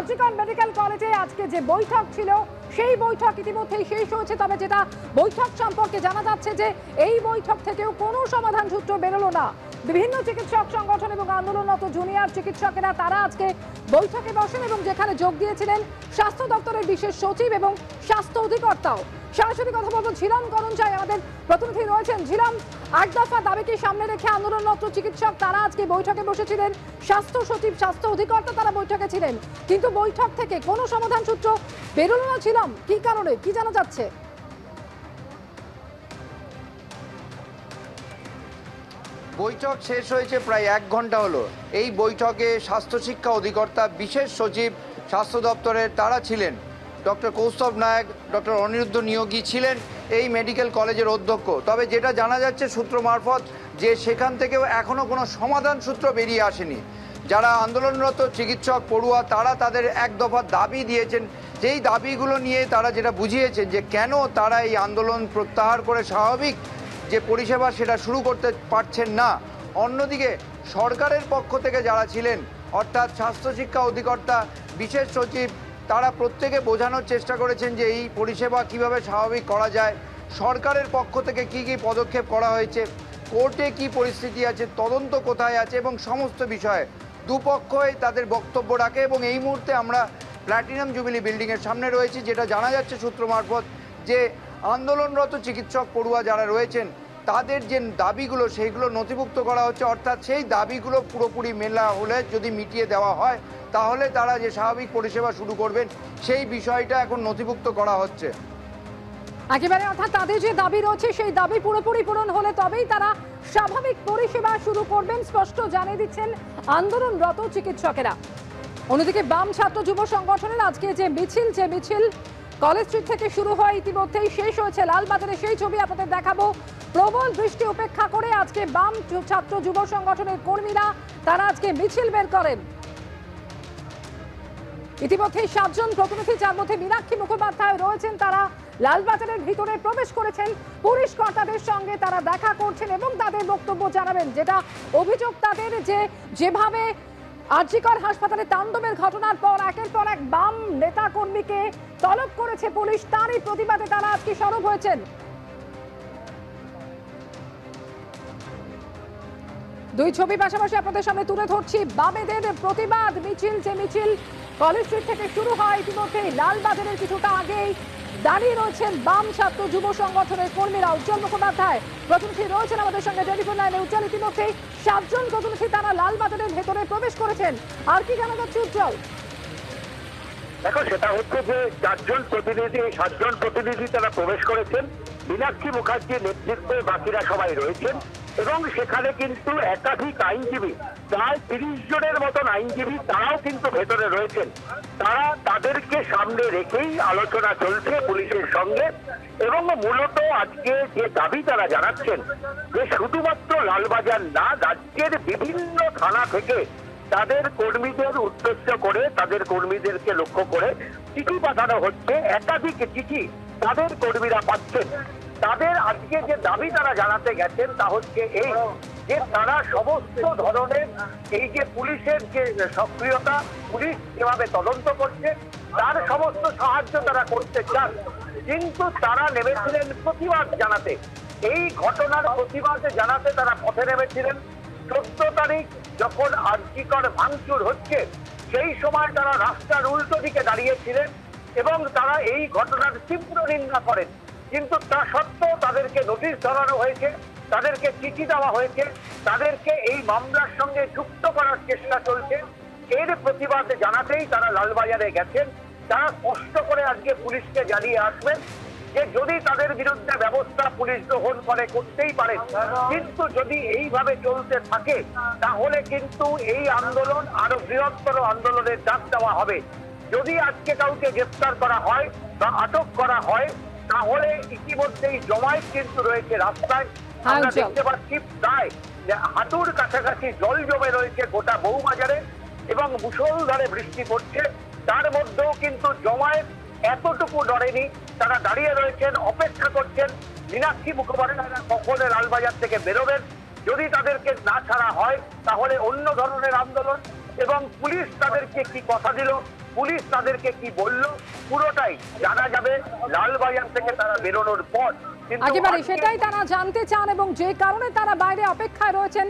RG Kar medical কলেজে আজকে যে বৈঠক ছিল, সেই বৈঠক ইতিমধ্যেই শেষ হয়েছে। তবে যেটা বৈঠক সম্পর্কে জানা যাচ্ছে যে, এই বৈঠক থেকেও কোনো সমাধান সূত্র বেরোলো না। বিভিন্ন চিকিৎসক সংগঠন এবং আন্দোলনরত জুনিয়র চিকিৎসকেরা, তারা আজকে বৈঠকে বসেন এবং যেখানে যোগ দিয়েছিলেন স্বাস্থ্য দপ্তরের বিশেষ সচিব এবং স্বাস্থ্য অধিকর্তাও। সরাসরি কথা বলব ঝিলাম করণ চাই। আমাদের প্রতিনিধি রয়েছেন ঝিলাম। আট দফা দাবিকে সামনে রেখে আন্দোলনরত চিকিৎসক, তারা আজকে বৈঠকে বসেছিলেন। স্বাস্থ্য সচিব, স্বাস্থ্য অধিকর্তা তারা বৈঠকে ছিলেন। কিন্তু বৈঠক থেকে কোনো সমাধান সূত্র বেরোলো না ছিলাম কি কারণে? কি জানা যাচ্ছে? বৈঠক শেষ হয়েছে প্রায় এক ঘণ্টা হলো। এই বৈঠকে স্বাস্থ্য শিক্ষা অধিকর্তা, বিশেষ সচিব, স্বাস্থ্য দপ্তরের তারা ছিলেন। ডক্টর কৌস্তব নায়ক, ডক্টর অনিরুদ্ধ নিয়োগী ছিলেন এই মেডিকেল কলেজের অধ্যক্ষ। তবে যেটা জানা যাচ্ছে সূত্র মারফত যে সেখান থেকেও এখনও কোনো সমাধান সূত্র বেরিয়ে আসেনি। যারা আন্দোলনরত চিকিৎসক পড়ুয়া, তারা তাদের এক দফা দাবি দিয়েছেন। যেই দাবিগুলো নিয়ে তারা যেটা বুঝিয়েছেন যে কেন তারা এই আন্দোলন প্রত্যাহার করে স্বাভাবিক যে পরিষেবা সেটা শুরু করতে পারছেন না। অন্যদিকে সরকারের পক্ষ থেকে যারা ছিলেন, অর্থাৎ স্বাস্থ্য শিক্ষা অধিকর্তা, বিশেষ সচিব, তারা প্রত্যেকে বোঝানোর চেষ্টা করেছেন যে এই পরিষেবা কীভাবে স্বাভাবিক করা যায়। সরকারের পক্ষ থেকে কি কি পদক্ষেপ করা হয়েছে, কোর্টে কি পরিস্থিতি আছে, তদন্ত কোথায় আছে এবং সমস্ত বিষয়ে দুপক্ষই তাদের বক্তব্য রাখে এবং এই মুহূর্তে আমরা প্ল্যাটিনাম জুবিলি বিল্ডিংয়ের সামনে রয়েছি, যেটা জানা যাচ্ছে সূত্র মারফত যে আন্দোলনরত চিকিৎসক পড়ুয়া যারা রয়েছেন, তাদের যে দাবিগুলো, সেইগুলো নথিভুক্ত করা হচ্ছে। অর্থাৎ সেই দাবিগুলো পুরোপুরি মেলা হলে যদি মিটিয়ে দেওয়া হয়, তাহলে তারা যে স্বাভাবিক পরিষেবা শুরু করবেন, সেই বিষয়টা এখন নথিভুক্ত করা হচ্ছে। একেবারে অর্থাৎ তাদের যে দাবি রয়েছে, সেই দাবি পুরোপুরি পূরণ হলে তবেই তারা স্বাভাবিক পরিষেবা শুরু করবেন, স্পষ্ট জানিয়ে দিচ্ছেন আন্দোলনরত চিকিৎসকেরা। অন্যদিকে বাম ছাত্র যুব সংগঠনের আজকে যে মিছিল যে মিছিল কলেজ স্ট্রিট থেকে শুরু হয় ইতিমধ্যেই শেষ হয়েছে লালবাজারে সেই ছবি আপনাদের দেখাবো। প্রবল বৃষ্টি উপেক্ষা করে আজকে বাম ছাত্র যুব সংগঠনের কর্মীরা, তারা আজকে মিছিল বের করেন। ইতিমধ্যেই সাতজন প্রতিনিধি, যার মধ্যে মীনাক্ষী মুখোপাধ্যায় রয়েছেন, তারা লালবাজারের ভিতরে প্রবেশ করেছেন। পুলিশ কর্তাদের সঙ্গে তারা দেখা করছেন এবং তাদের বক্তব্য জানাবেন, যেটা অভিযোগ তাদের যে যেভাবে আরজিকর হাসপাতালে তাণ্ডবের ঘটনার পর একের পর এক বাম নেতা কর্মীকে তলব করেছে পুলিশ। তারই প্রতিবাদে তারা আজকে সরব হয়েছেন। দুই ছবি পাশাপাশি আপনাদের সামনে তুলে ধরছি বামেদের প্রতিবাদ। মিছিল যে মিছিল কলেজ স্ট্রিট থেকে শুরু হয় ইতিমধ্যে লালবাজারের কিছুটা আগেই দাঁড়িয়ে রয়েছেন বাম ছাত্র যুব সংগঠনের কর্মীরা উজ্জ্বল মুখোপাধ্যায় প্রতিনিধি রয়েছেন আমাদের সঙ্গে টেলিফোন লাইনে। উজ্জ্বল ইতিমধ্যে সাতজন প্রতিনিধি তারা লালবাজারের ভেতরে প্রবেশ করেছেন। আর কি জানা যাচ্ছে উজ্জ্বল? দেখো, সেটা হচ্ছে যে চারজন প্রতিনিধি সাতজন প্রতিনিধি তারা প্রবেশ করেছেন। মীনাক্ষী মুখার্জির নেতৃত্বে বাকিরা সবাই রয়েছেন এবং সেখানে কিন্তু একাধিক আইনজীবী, প্রায় তিরিশ জনের মতন আইনজীবী তারাও কিন্তু ভেতরে রয়েছেন। তারা তাদেরকে সামনে রেখেই আলোচনা চলছে পুলিশের সঙ্গে এবং মূলত আজকে যে দাবি তারা জানাচ্ছেন যে শুধুমাত্র লালবাজার না, রাজ্যের বিভিন্ন থানা থেকে তাদের কর্মীদের উদ্দেশ্য করে, তাদের কর্মীদেরকে লক্ষ্য করে চিঠি পাঠানো হচ্ছে। একাধিক চিঠি তাদের কর্মীরা পাচ্ছেন। তাদের আজকে যে দাবি তারা জানাতে গেছেন, তা হচ্ছে এই যে তারা সমস্ত ধরনের এই যে পুলিশের যে সক্রিয়তা, পুলিশ যেভাবে তদন্ত করছে, তার সমস্ত সাহায্য তারা করতে চান। কিন্তু তারা নেমেছিলেন প্রতিবাদ জানাতে। এই ঘটনার প্রতিবাদ জানাতে তারা পথে নেমেছিলেন। চোদ্দ তারিখ যখন আর্জিকর ভাঙচুর হচ্ছে, সেই সময় তারা রাস্তার উল্টো দিকে দাঁড়িয়েছিলেন। এবং তারা এই ঘটনার তীব্র নিন্দা করেন। কিন্তু তা সত্ত্বেও তাদেরকে নোটিশ ধরানো হয়েছে, তাদেরকে চিঠি দেওয়া হয়েছে, তাদেরকে এই মামলার সঙ্গে যুক্ত করার চেষ্টা চলছে। এর প্রতিবাদ জানাতেই তারা লালবাজারে গেছেন। তারা স্পষ্ট করে আজকে পুলিশকে জানিয়ে আসবেন যে যদি তাদের বিরুদ্ধে ব্যবস্থা পুলিশ গ্রহণ করে করতেই পারে, কিন্তু যদি এইভাবে চলতে থাকে, তাহলে কিন্তু এই আন্দোলন আরও বৃহত্তর আন্দোলনের ডাক দেওয়া হবে। যদি আজকে কাউকে গ্রেফতার করা হয় বা আটক করা হয় তাহলে ইতিমধ্যেই জমায়েত কিন্তু রয়েছে রাস্তায়। আমরা আচ্ছা। দেখতে পাচ্ছি প্রায় হাঁটুর কাছাকাছি জল জমে রয়েছে গোটা বউবাজারে এবং মুষলধারে বৃষ্টি পড়ছে। তার মধ্যেও কিন্তু জমায়েত এতটুকু ডরেনি তারা দাঁড়িয়ে রয়েছেন অপেক্ষা করছেন। মীনাক্ষী মুখোপাধ্যায়রা কখন লালবাজার থেকে বেরোবেন। যদি তাদেরকে না ছাড়া হয় তাহলে অন্য ধরনের আন্দোলন এবং পুলিশ তাদেরকে কি কথা দিল? পুলিশ তাদেরকে কি বলল? পুরোটাই জানা যাবে। লালবাজার থেকে তারা বেরোনোর পর একেবারে সেটাই তারা জানতে চান এবং যে কারণে তারা বাইরে অপেক্ষায় রয়েছেন।